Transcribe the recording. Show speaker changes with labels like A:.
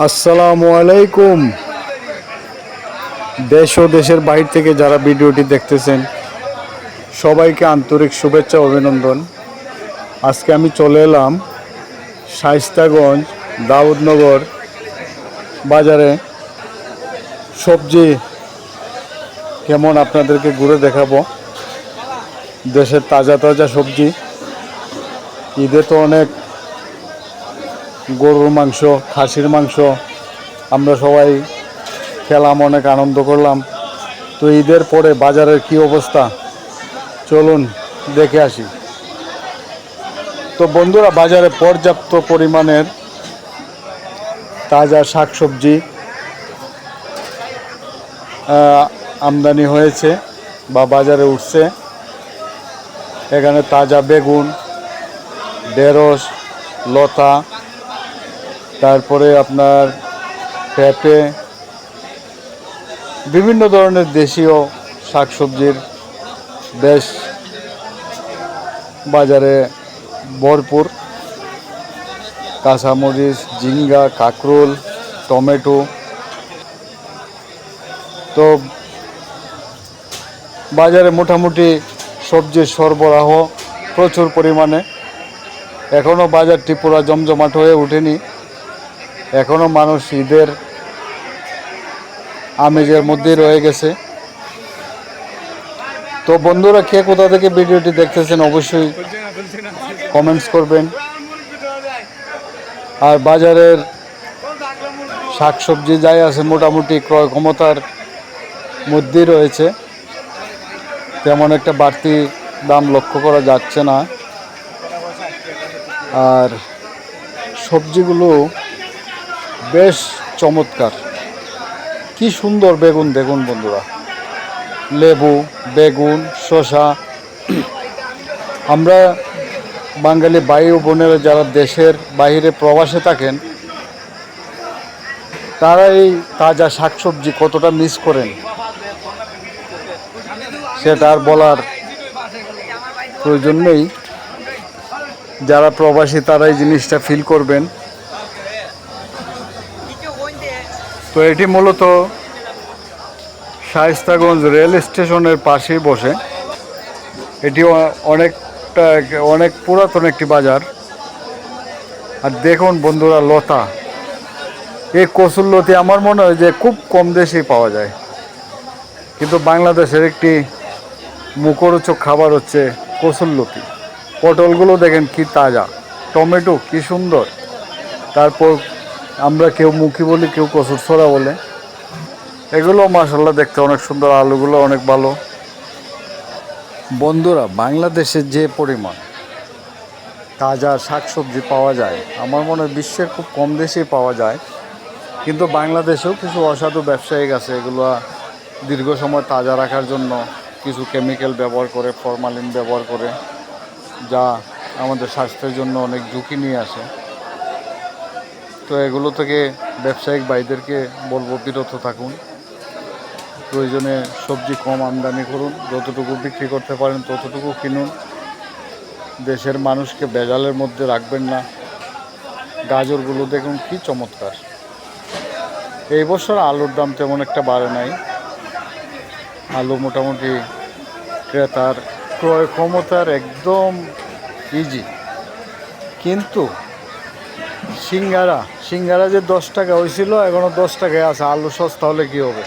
A: আসসালামু আলাইকুম। দেশ ও দেশের বাইরে থেকে যারা ভিডিওটি দেখতেছেন, সবাইকে আন্তরিক শুভেচ্ছা অভিনন্দন। আজকে আমি চলে এলাম শাইস্তাগঞ্জ দাউদনগর বাজারে। সবজি কেমন আপনাদেরকে ঘুরে দেখাবো। দেশের তাজা তাজা সবজি। ঈদে তো অনেক গরুর মাংস, খাসির মাংস, আমরা সবাই খেলাম, অনেক আনন্দ করলাম। তো ঈদের পরে বাজারের কি অবস্থা? চলুন দেখে আসি। তো বন্ধুরা, বাজারে পর্যাপ্ত পরিমাণের তাজা শাকসবজি আমদানি হয়েছে বা বাজারে উঠছে। এখানে তাজা বেগুন, ঢেঁড়স, লতা তারপরে আপনার পেঁপে বিভিন্ন ধরনের দেশীয় শাকসবজির বেশ বাজারে ভরপুর। কাঁচামরিচ, ঝিঙ্গা, কাঁকরোল, টমেটো। তো বাজারে মোটামুটি সবজির সরবরাহ প্রচুর পরিমাণে। এখনও বাজারটি পুরো জমজমাট হয়ে ওঠেনি। এখনও মানুষ ঈদের আমেজের মধ্যেই রয়ে গেছে। তো বন্ধুরা, কে কোথা থেকে ভিডিওটি দেখতেছেন অবশ্যই কমেন্টস করবেন। আর বাজারের শাকসবজি যাই আছে, মোটামুটি ক্রয় ক্ষমতার মধ্যেই রয়েছে। তেমন একটা বাড়তি দাম লক্ষ্য করা যাচ্ছে না। আর সবজিগুলো বেশ চমৎকার। কি সুন্দর বেগুন, দেখুন বন্ধুরা। লেবু, বেগুন, শসা। আমরা বাঙালি ভাই ও বোনেরা যারা দেশের বাইরে প্রবাসে থাকেন, তারা এই তাজা শাকসবজি কতটা মিস করেন? সেটা আর বলার প্রয়োজন নেই। যারা প্রবাসী, তারা এই জিনিসটা ফিল করবেন। তো এটি মূলত শায়স্তাগঞ্জ রেল স্টেশনের পাশেই বসে। এটি অনেকটা অনেক পুরাতন একটি বাজার। আর দেখুন বন্ধুরা, লতা। এই কচুর লতি আমার মনে হয় যে খুব কম দেশেই পাওয়া যায়। কিন্তু বাংলাদেশের একটি মুখরোচক খাবার হচ্ছে কচুর লতি। পটলগুলো দেখেন কি তাজা। টমেটো কি সুন্দর। তারপর আমরা কেউ মুখি বলি, কেউ কচুর ছড়া বলে। এগুলো মাসাল্লাহ দেখতে অনেক সুন্দর, আলুগুলো অনেক ভালো। বন্ধুরা বাংলাদেশের যে পরিমাণ তাজা শাকসবজি পাওয়া যায়, আমার মনে হয় বিশ্বের খুব কম দেশেই পাওয়া যায়। কিন্তু বাংলাদেশেও কিছু অসাধু ব্যবসায়িক আছে, এগুলো দীর্ঘ সময় তাজা রাখার জন্য কিছু কেমিক্যাল ব্যবহার করে ফরমালিন ব্যবহার করে, যা আমাদের স্বাস্থ্যের জন্য অনেক ঝুঁকি নিয়ে আসে। তো এগুলো থেকে ব্যবসায়িক ভাইদেরকে বলব বিরত থাকুন। প্রয়োজনে সবজি কম আমদানি করুন, যতটুকু বিক্রি করতে পারেন ততটুকু কিনুন। দেশের মানুষকে বেজালের মধ্যে রাখবেন না। গাজরগুলো দেখুন কি চমৎকার। এই বছর আলুর দাম তেমন একটা বাড়ে নাই। আলু মোটামুটি ক্রেতার ক্রয় ক্ষমতার একদম ইজি কিন্তু সিঙ্গারা। সিঙ্গারা যে দশ টাকা হয়েছিল এখনও দশ টাকায় আছে। আলু সস্তা হলে কি হবে?